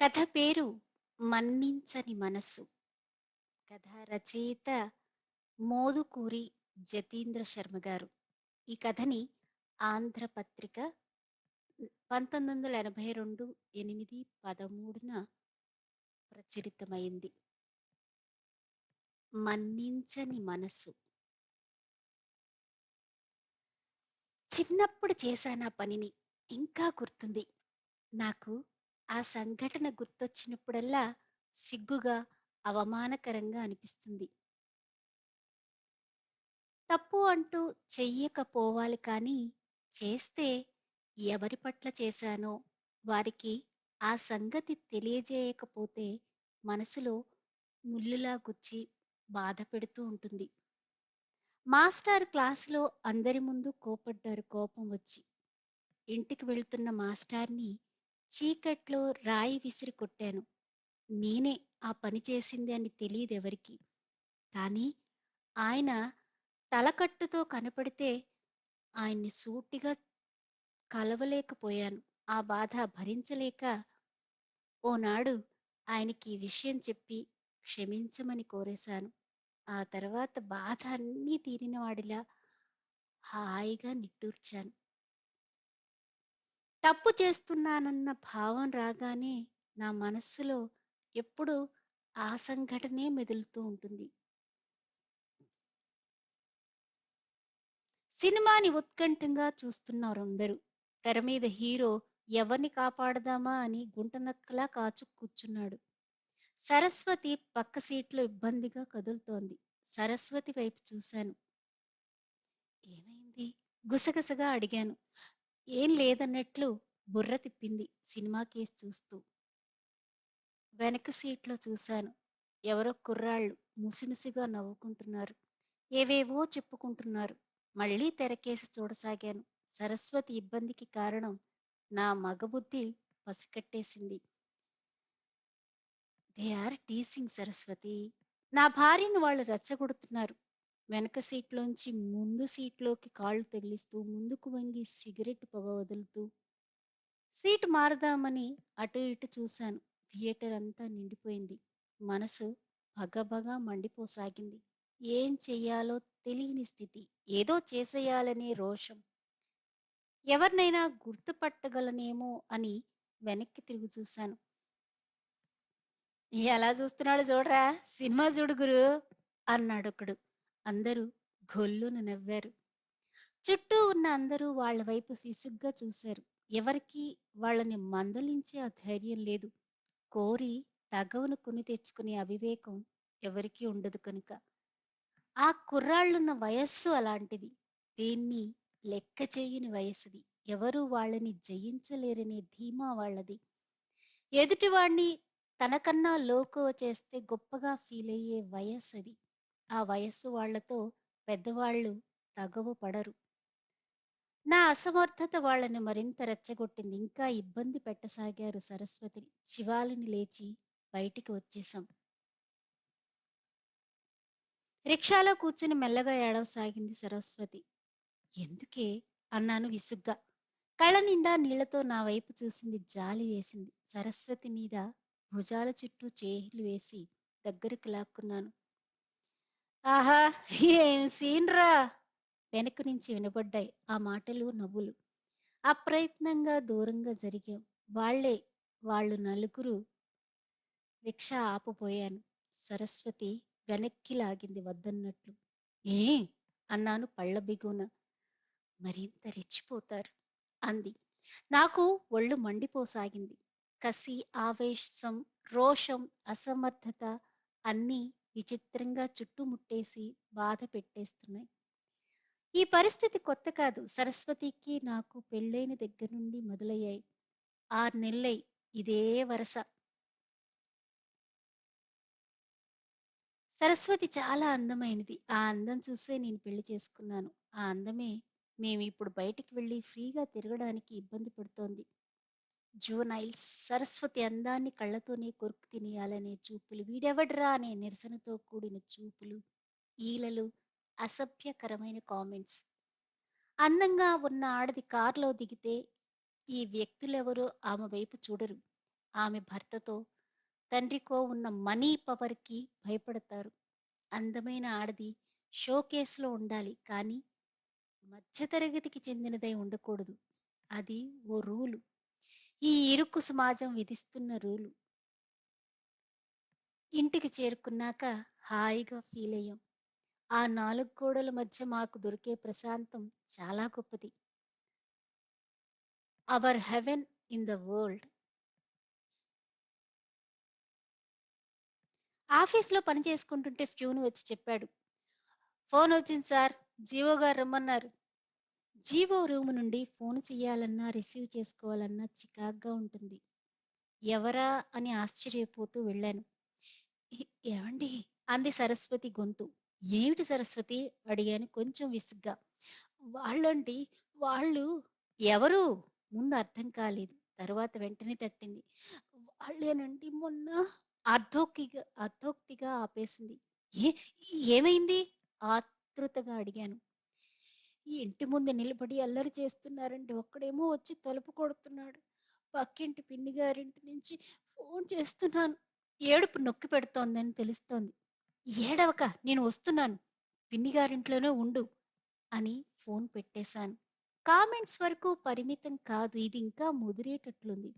కథ పేరు మన్నించని మనసు కథ రచయిత మోదుకూరి జతీంద్ర శర్మ గారు. ఈ కథని ఆంధ్రపత్రిక పంతొమ్మిది వందల ఎనభై రెండు ఎనిమిది పదమూడున ప్రచురితమైంది. మన్నించని మనసు చిన్నప్పుడు చేశాను ఆ పనిని ఇంకా గుర్తుంది. నాకు ఆ సంఘటన గుర్తొచ్చినప్పుడల్లా సిగ్గుగా అవమానకరంగా అనిపిస్తుంది. తప్పు అంటూ చెయ్యకపోవాలి కానీ చేస్తే ఎవరి పట్ల చేశానో వారికి ఆ సంగతి తెలియజేయకపోతే మనసులో ముల్లులా గుచ్చి బాధ పెడుతూ ఉంటుంది. మాస్టర్ క్లాసులో అందరి ముందు కోపడ్డారు కోపం వచ్చి. ఇంటికి వెళ్తున్న మాస్టార్ని చీకట్లో రాయి విసిరి కొట్టాను. నేనే ఆ పని చేసింది అని తెలియదు ఎవరికి. కానీ ఆయన తలకట్టుతో కనపడితే ఆయన్ని సూటిగా కలవలేకపోయాను. ఆ బాధ భరించలేక ఓనాడు ఆయనకి విషయం చెప్పి క్షమించమని కోరేశాను. ఆ తర్వాత బాధ అన్నీ తీరినవాడిలా హాయిగా నిట్టూర్చాను. తప్పు చేస్తున్నానన్న భావం రాగానే నా మనస్సులో ఎప్పుడు ఆ సంఘటనే మెదులుతూ ఉంటుంది. సినిమాని ఉత్కంఠంగా చూస్తున్నారు అందరూ తెర మీద హీరో ఎవరిని కాపాడదామా అని గుంటనక్కలా కాచు కూర్చున్నాడు. సరస్వతి పక్క సీట్లో ఇబ్బందిగా కదులుతోంది. సరస్వతి వైపు చూశాను. ఏమైంది? గుసగుసగా అడిగాను. ఏం లేదన్నట్లు బుర్ర తిప్పింది సినిమా కేసు చూస్తూ. వెనక సీట్లో చూశాను. ఎవరో కుర్రాళ్ళు ముసిముసిగా నవ్వుకుంటున్నారు. ఏవేవో చెప్పుకుంటున్నారు. మళ్ళీ తెరకేసి చూడసాగాను. సరస్వతి ఇబ్బందికి కారణం నా మగబుద్ధి పసికట్టేసింది. They are teasing Saraswati. నా భార్యను వాళ్ళు రెచ్చగొడుతున్నారు. వెనక సీట్లోంచి ముందు సీట్లోకి కాళ్ళు తగిలిస్తూ ముందుకు వంగి సిగరెట్ పొగ వదులుతూ సీట్ మారదామని అటు ఇటు చూశాను. థియేటర్ అంతా నిండిపోయింది. మనసు భగభగా మండిపోసాగింది. ఏం చెయ్యాలో తెలియని స్థితి. ఏదో చేసేయాలనే రోషం. ఎవరినైనా గుర్తుపట్టగలనేమో అని వెనక్కి తిరిగి చూశాను. ఎలా చూస్తున్నాడు చూడరా? సినిమా చూడు గురు అన్నాడు ఒకడు. అందరూ గొల్లును నవ్వారు. చుట్టూ ఉన్న అందరూ వాళ్ళ వైపు విసుగ్గా చూశారు. ఎవరికి వాళ్ళని మందలించే ఆ ధైర్యం లేదు. కోరి తగవును కొని తెచ్చుకునే అవివేకం ఎవరికీ ఉండదు కనుక. ఆ కుర్రాళ్ళున్న వయస్సు అలాంటిది. దీన్ని లెక్క చేయని వయసుది. ఎవరు వాళ్ళని జయించలేరనే ధీమా వాళ్ళది. ఎదుటివాణ్ణి తనకన్నా లోకువ చేస్తే గొప్పగా ఫీల్ అయ్యే వయస్సు అది ఆ వయస్సు వాళ్ళతో పెద్దవాళ్ళు తగవు పడరు. నా అసమర్థత వాళ్ళని మరింత రెచ్చగొట్టింది. ఇంకా ఇబ్బంది పెట్టసాగారు సరస్వతిని శివాలిని లేచి బయటికి వచ్చేసాం రిక్షాలో కూర్చుని మెల్లగా ఏడవసాగింది సరస్వతి. ఎందుకే? అన్నాను విసుగ్గా. కళ్ళ నిండా నీళ్ళతో నా వైపు చూసింది జాలి వేసింది. సరస్వతి మీద భుజాల చుట్టూ చేహిలు వేసి దగ్గరకు లాక్కున్నాను. ఆహా ఏం సీన్రా? వెనక నుంచి వినబడ్డాయి ఆ మాటలు నవ్వులు. అప్రయత్నంగా దూరంగా జరిగాం. వాళ్ళే వాళ్ళు నలుగురు రిక్షా ఆపపోయాను. సరస్వతి వెనక్కి లాగింది వద్దన్నట్లు. ఏ? అన్నాను పళ్ళ బిగున మరింత రెచ్చిపోతారు అంది. నాకు ఒళ్ళు మండిపోసాగింది. కసి ఆవేశం రోషం అసమర్థత అన్నీ విచిత్రంగా చుట్టుముట్టేసి బాధ పెట్టేస్తున్నాయి. ఈ పరిస్థితి కొత్త కాదు. సరస్వతికి నాకు పెళ్ళైన దగ్గర నుండి మొదలయ్యాయి. ఆరు నెల్లై ఇదే వరస. సరస్వతి చాలా అందమైనది. ఆ అందం చూసే నేను పెళ్ళి చేసుకున్నాను. ఆ అందమే మేము ఇప్పుడు బయటికి వెళ్ళి ఫ్రీగా తిరగడానికి ఇబ్బంది పడుతోంది. జూనైల్ సరస్వతి అందాన్ని కళ్ళతోనే కొరుకు తినేయాలనే చూపులు వీడెవడ్రా అనే నిరసనతో కూడిన చూపులు ఈలలు అసభ్యకరమైన కామెంట్స్. అందంగా ఉన్న ఆడది కారులో దిగితే ఈ వ్యక్తులెవరూ ఆమె వైపు చూడరు. ఆమె భర్తతో తండ్రికో ఉన్న మనీ పవర్కి భయపడతారు. అందమైన ఆడది షోకేస్లో ఉండాలి కానీ మధ్యతరగతికి చెందినదై ఉండకూడదు. అది ఓ రూలు. ఈ ఇరుకు సమాజం విధిస్తున్న రూలు. ఇంటికి చేరుకున్నాక హాయిగా ఫీల్ అయ్యాం. ఆ నాలుగు గోడల మధ్య మాకు దొరికే ప్రశాంతం చాలా గొప్పది. Our heaven in the world ఆఫీస్లో పని చేసుకుంటుంటే ఫ్యూన్ వచ్చి చెప్పాడు. ఫోన్ వచ్చింది సార్. జీవో గారు రమ్మన్నారు. జీవో రూమ్ నుండి ఫోన్ చేయాలన్నా రిసీవ్ చేసుకోవాలన్నా చికాగ్గా ఉంటుంది. ఎవరా అని ఆశ్చర్యపోతూ వెళ్ళాను. ఏమండి? అంది సరస్వతి గొంతు. ఏమిటి సరస్వతి? అడిగాను కొంచెం విసుగ్గా. వాళ్ళండి వాళ్ళు ఎవరు? ముందు అర్థం కాలేదు. తర్వాత వెంటనే తట్టింది. వాళ్ళేనండి మొన్న అర్ధోక్తిగా అర్ధోక్తిగా ఆపేసింది. ఏ ఏమైంది? ఆతృతగా అడిగాను. ఇంటి ముందు నిలబడి అల్లరి చేస్తున్నారండి ఒక్కడేమో వచ్చి తలుపు కొడుతున్నాడు. పక్కింటి పిన్ని గారింటి నుంచి ఫోన్ చేస్తున్నాను. ఏడుపు నొక్కి పెడుతోందని తెలుస్తోంది. ఏడవక నేను వస్తున్నాను. పిన్ని గారింట్లోనే ఉండు అని ఫోన్ పెట్టేశాను. కామెంట్స్ వరకు పరిమితం కాదు ఇది ఇంకా ముదిరేటట్లుంది.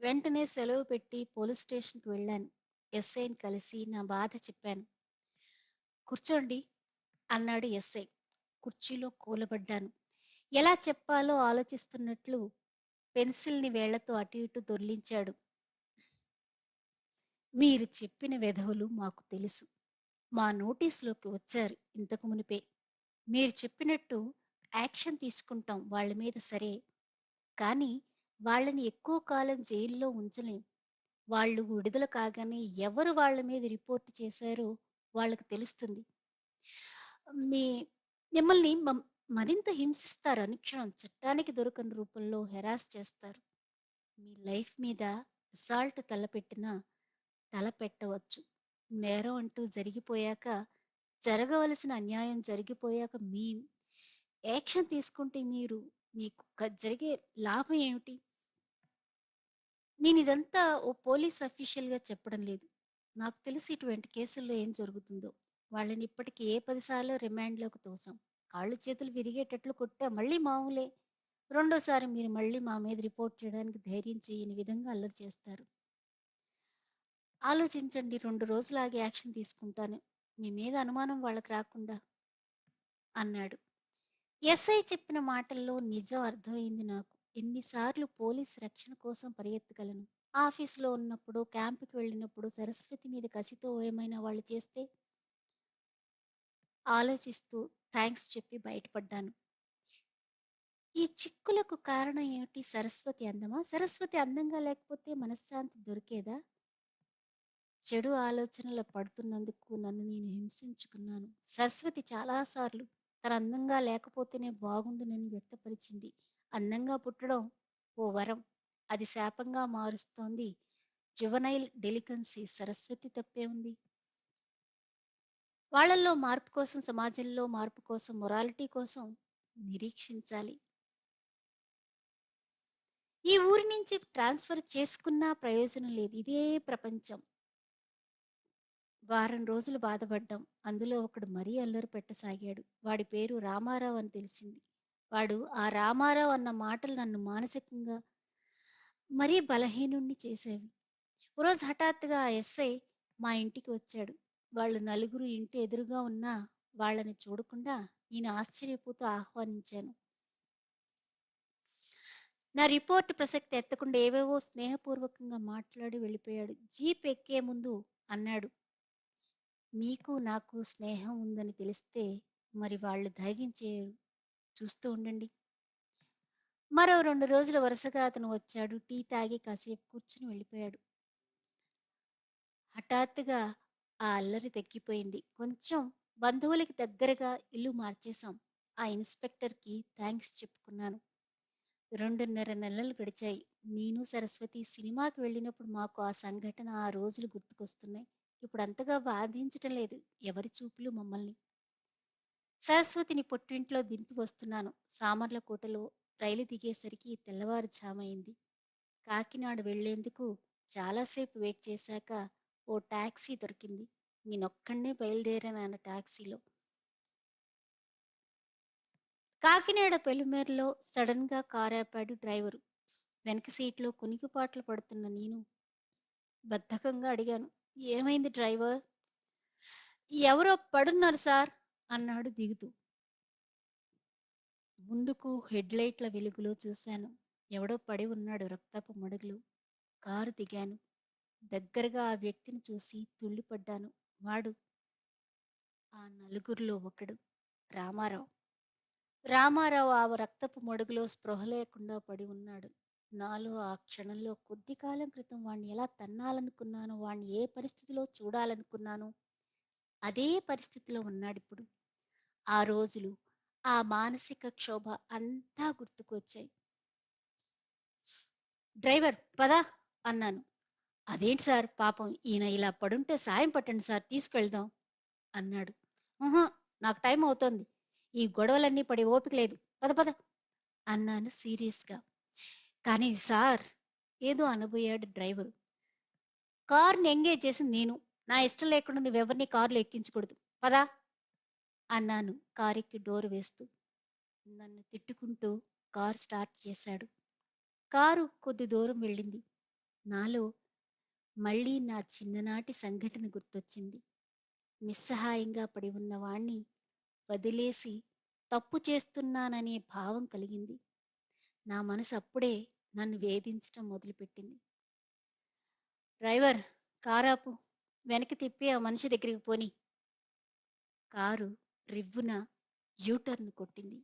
వెంటనే సెలవు పెట్టి పోలీస్ స్టేషన్కి వెళ్ళాను. ఎస్ఐని కలిసి నా బాధ చెప్పాను. కూర్చోండి అన్నాడు ఎస్ఐ. కుర్చీలో కూలబడ్డాను. ఎలా చెప్పాలో ఆలోచిస్తున్నట్లు పెన్సిల్ని వేళ్ళతో అటు ఇటు దొర్లించాడు. మీరు చెప్పిన వెధవులు మాకు తెలుసు. మా నోటీసులోకి వచ్చారు ఇంతకు మునిపే. మీరు చెప్పినట్టు యాక్షన్ తీసుకుంటాం వాళ్ళ మీద సరే. కానీ వాళ్ళని ఎక్కువ కాలం జైల్లో ఉంచలేం. వాళ్ళు విడుదల కాగానే ఎవరు వాళ్ళ మీద రిపోర్ట్ చేశారో వాళ్ళకి తెలుస్తుంది. మీ మిమ్మల్ని మమ్- మరింత హింసిస్తారు అనుక్షణం చట్టానికి దొరకని రూపంలో హెరాస్ చేస్తారు. మీ లైఫ్ మీద అసాల్ట్ తలపెట్టినా తల పెట్టవచ్చు నేరం అంటూ జరిగిపోయాక జరగవలసిన అన్యాయం జరిగిపోయాక మీ యాక్షన్ తీసుకుంటే మీరు మీకు క- జరిగే లాభం ఏమిటి? నేను ఇదంతా ఓ పోలీస్ అఫీషియల్గా చెప్పడం లేదు. నాకు తెలిసి ఇటువంటి కేసుల్లో ఏం జరుగుతుందో. వాళ్ళని ఇప్పటికి ఏ పదిసార్లు రిమాండ్లోకి తోసాం. కాళ్ళు చేతులు విరిగేటట్లు కొట్టా మళ్ళీ మామూలే రెండోసారి మీరు మళ్ళీ మా మీద రిపోర్ట్ చేయడానికి ధైర్యం చేయని విధంగా అల్లరి చేస్తారు. ఆలోచించండి రెండు రోజులాగి యాక్షన్ తీసుకుంటాను. మీ మీద అనుమానం వాళ్ళకి రాకుండా అన్నాడు. ఎస్ఐ చెప్పిన మాటల్లో నిజం అర్థమైంది నాకు. ఎన్నిసార్లు పోలీస్ రక్షణ కోసం పరిగెత్తగలను? ఆఫీసులో ఉన్నప్పుడు క్యాంపుకి వెళ్ళినప్పుడు సరస్వతి మీద కసితో ఏమైనా వాళ్ళు చేస్తే ఆలోచిస్తూ థ్యాంక్స్ చెప్పి బయటపడ్డాను. ఈ చిక్కులకు కారణం ఏమిటి? సరస్వతి అందమా? సరస్వతి అందంగా లేకపోతే మనశ్శాంతి దొరికేదా? చెడు ఆలోచనలు పడుతున్నందుకు నన్ను నేను హింసించుకున్నాను. సరస్వతి చాలాసార్లు తన అందంగా లేకపోతేనే బాగుండునని వ్యక్తపరిచింది. అందంగా పుట్టడం ఓ వరం. అది శాపంగా మారుస్తోంది. జువనైల్ డెలికన్సీ సరస్వతి తప్పే ఉంది. వాళ్ళల్లో మార్పు కోసం సమాజంలో మార్పు కోసం మొరాలిటీ కోసం నిరీక్షించాలి. ఈ ఊరి నుంచి ట్రాన్స్ఫర్ చేసుకున్నా ప్రయోజనం లేదు. ఇదే ప్రపంచం. వారం రోజులు బాధపడ్డాం. అందులో ఒకడు మరీ అల్లరి పెట్టసాగాడు. వాడి పేరు రామారావు అని తెలిసింది. వాడు ఆ రామారావు అన్న మాటలు నన్ను మానసికంగా మరీ బలహీనుణ్ణి చేసేవి. ఒకరోజు హఠాత్తుగా ఆ ఎస్ఐ మా ఇంటికి వచ్చాడు. వాళ్ళు నలుగురు ఇంటి ఎదురుగా ఉన్న వాళ్ళని చూడకుండా నేను ఆశ్చర్యపోతూ ఆహ్వానించాను. నా రిపోర్ట్ ప్రసక్తి ఎత్తకుండా ఏవేవో స్నేహపూర్వకంగా మాట్లాడి వెళ్ళిపోయాడు. జీప్ ఎక్కే ముందు అన్నాడు మీకు నాకు స్నేహం ఉందని తెలిస్తే మరి వాళ్ళు ధైర్యం చేయరు చూస్తూ ఉండండి. మరో రెండు రోజుల వరుసగా అతను వచ్చాడు. టీ తాగి కాసేపు కూర్చుని వెళ్ళిపోయాడు. హఠాత్తుగా ఆ అల్లరి తగ్గిపోయింది. కొంచెం బంధువులకి దగ్గరగా ఇల్లు మార్చేశాం. ఆ ఇన్స్పెక్టర్కి థ్యాంక్స్ చెప్పుకున్నాను. రెండున్నర నెలలు గడిచాయి. నేను సరస్వతి సినిమాకి వెళ్ళినప్పుడు మాకు ఆ సంఘటన ఆ రోజులు గుర్తుకొస్తున్నాయి. ఇప్పుడు అంతగా బాధించటం లేదు. ఎవరి చూపులు మమ్మల్ని? సరస్వతిని పొట్టింట్లో దింపి వస్తున్నాను. సామర్లకోటలో రైలు దిగేసరికి తెల్లవారుజామైంది కాకినాడ వెళ్ళేందుకు చాలాసేపు వెయిట్ చేశాక ఓ టాక్సీ దొరికింది. నేనొక్కడినే బయలుదేరాను టాక్సీలో. కాకినాడ పెలుమేరలో సడన్గా కారాపాడు డ్రైవరు. వెనక సీట్లో కునికిపాట్లు పడుతున్న నేను బద్ధకంగా అడిగాను. ఏమైంది డ్రైవర్? ఎవరో పడున్నారు సార్ అన్నాడు దిగుతూ. ముందుకు హెడ్ లైట్ల వెలుగులో చూశాను. ఎవడో పడి ఉన్నాడు రక్తపు మడుగులు. కారు దిగాను. దగ్గరగా ఆ వ్యక్తిని చూసి తుళ్ళిపడ్డాను. వాడు ఆ నలుగురిలో ఒకడు. రామారావు. రామారావు ఆ రక్తపు మడుగులో స్పృహ లేకుండా పడి ఉన్నాడు. నాలో ఆ క్షణంలో కొద్ది కాలం క్రితం వాణ్ణి ఎలా తన్నాలనుకున్నానో వాణ్ణి ఏ పరిస్థితిలో చూడాలనుకున్నానో అదే పరిస్థితిలో ఉన్నాడిప్పుడు ఆ రోజులు ఆ మానసిక క్షోభ అంతా గుర్తుకొచ్చాయి. డ్రైవర్ పదా అన్నాను. అదేంటి సార్ పాపం ఈయన ఇలా పడుంటే సాయం పట్టండి సార్ తీసుకెళ్దాం అన్నాడు. "ఉహు, నాకు టైం అవుతోంది. ఈ గొడవలన్నీ పడి ఓపిక లేదు. పద పద అన్నాను సీరియస్గా. కానీ సార్ ఏదో అనబోయాడు డ్రైవరు. కార్ని ఎంగేజ్ చేసి నేను. నా ఇష్టం లేకుండా నువ్వెవరిని కారులో ఎక్కించకూడదు. పదా అన్నాను కారుకి డోర్ వేస్తూ. నన్ను తిట్టుకుంటూ కారు స్టార్ట్ చేశాడు. కారు కొద్ది దూరం వెళ్ళింది. నాలో మళ్ళీ నా చిన్ననాటి సంఘటన గుర్తొచ్చింది. నిస్సహాయంగా పడి ఉన్న వాణ్ణి వదిలేసి తప్పు చేస్తున్నాననే భావం కలిగింది. నా మనసు అప్పుడే నన్ను వేధించటం మొదలుపెట్టింది. డ్రైవర్ కారాపు వెనక్కి తిప్పి ఆ మనిషి దగ్గరికి పోని. కారు రివ్వున యూటర్న్ కొట్టింది.